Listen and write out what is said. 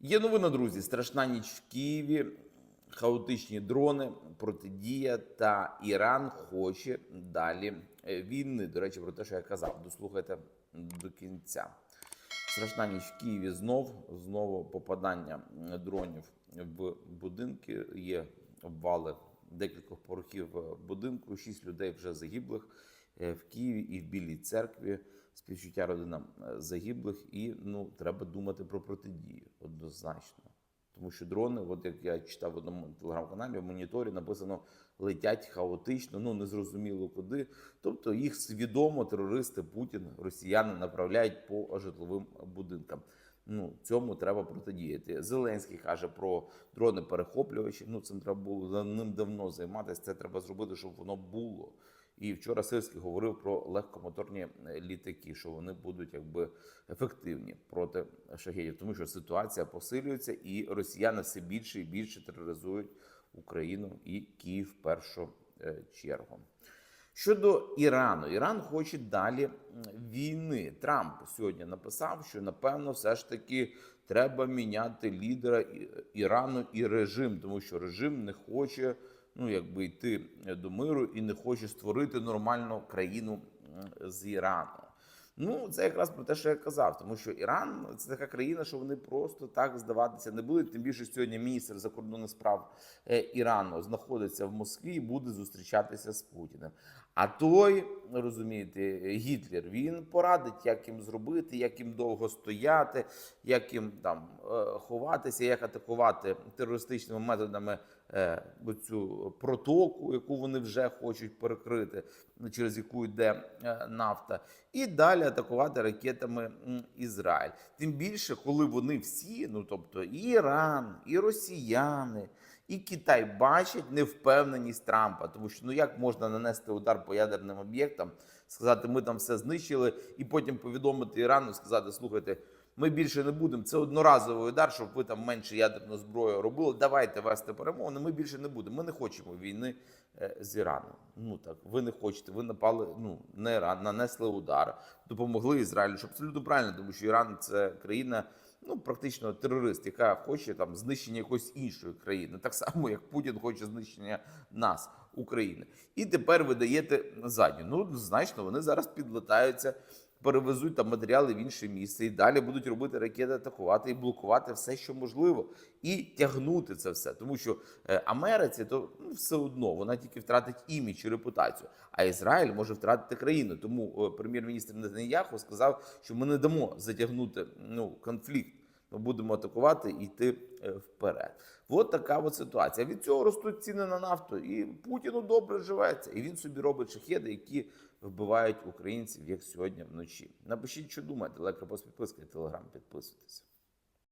Є новина, друзі. Страшна ніч в Києві, хаотичні дрони, протидія та Іран хоче далі е, війни. До речі, про те, що я казав, дослухайте до кінця. Страшна ніч в Києві знов, знову попадання дронів в будинки. Є обвали декількох поверхів е, будинку. Шість людей вже загиблих в Києві і в Білій церкві. Співчуття родинам е, загиблих, і ну треба думати про протидію однозначно. Тому що дрони, от як я читав в одному телеграм-каналі, в моніторі написано летять хаотично, ну незрозуміло куди. Тобто їх свідомо терористи Путін, росіяни направляють по житловим будинкам. Ну цьому треба протидіяти. Зеленський каже про дрони перехоплювачі. Ну цим треба було за ним давно займатися. Це треба зробити, щоб воно було. І вчора Сирський говорив про легкомоторні е, літаки, що вони будуть якби ефективні проти шахедів, тому що ситуація посилюється, і росіяни все більше і більше тероризують Україну і Київ в першу е, чергу. Щодо Ірану, Іран хоче далі війни. Трамп сьогодні написав, що напевно все ж таки треба міняти лідера Ірану і режим, тому що режим не хоче ну якби йти до миру і не хоче створити нормальну країну з Ірану. Ну, це якраз про те, що я казав, тому що Іран це така країна, що вони просто так здаватися не будуть. Тим більше сьогодні міністр закордонних справ е, Ірану знаходиться в Москві і буде зустрічатися з Путіним. А той, розумієте, Гітлер, він порадить, як їм зробити, як їм довго стояти, як їм там е, ховатися, як атакувати терористичними методами е, цю протоку, яку вони вже хочуть перекрити, через яку йде нафта, і далі атакувати ракетами Ізраїль. Тим більше, коли вони всі, ну тобто і Іран, і росіяни. І Китай бачать невпевненість Трампа, тому що ну як можна нанести удар по ядерним об'єктам, сказати, ми там все знищили, і потім повідомити Ірану, сказати, слухайте, ми більше не будемо. Це одноразовий удар, щоб ви там менше ядерну зброю робили. Давайте вести перемовини. Ми більше не будемо. Ми не хочемо війни е, з Іраном. Ну так, ви не хочете. Ви напали ну на Іран, нанесли удар, допомогли Ізраїлю. Що абсолютно правильно, тому що Іран це країна ну практично терорист, яка хоче там знищення якоїсь іншої країни, так само як Путін хоче знищення нас, України. І тепер ви даєте задню. Ну значно, вони зараз підлетаються. Перевезуть там матеріали в інше місце і далі будуть робити ракети, атакувати і блокувати все, що можливо, і тягнути це все. Тому що е, Америці то ну, все одно вона тільки втратить імідж і репутацію. А Ізраїль може втратити країну. Тому е, прем'єр-міністр Нетаньяху сказав, що ми не дамо затягнути ну конфлікт. Ми будемо атакувати і йти е, вперед. От така от ситуація. Від цього ростуть ціни на нафту, і Путіну добре живеться. І він собі робить шахеди, які вбивають українців, як сьогодні вночі. Напишіть, що думаєте, лайк, репост, підписка телеграм, підписуйтесь.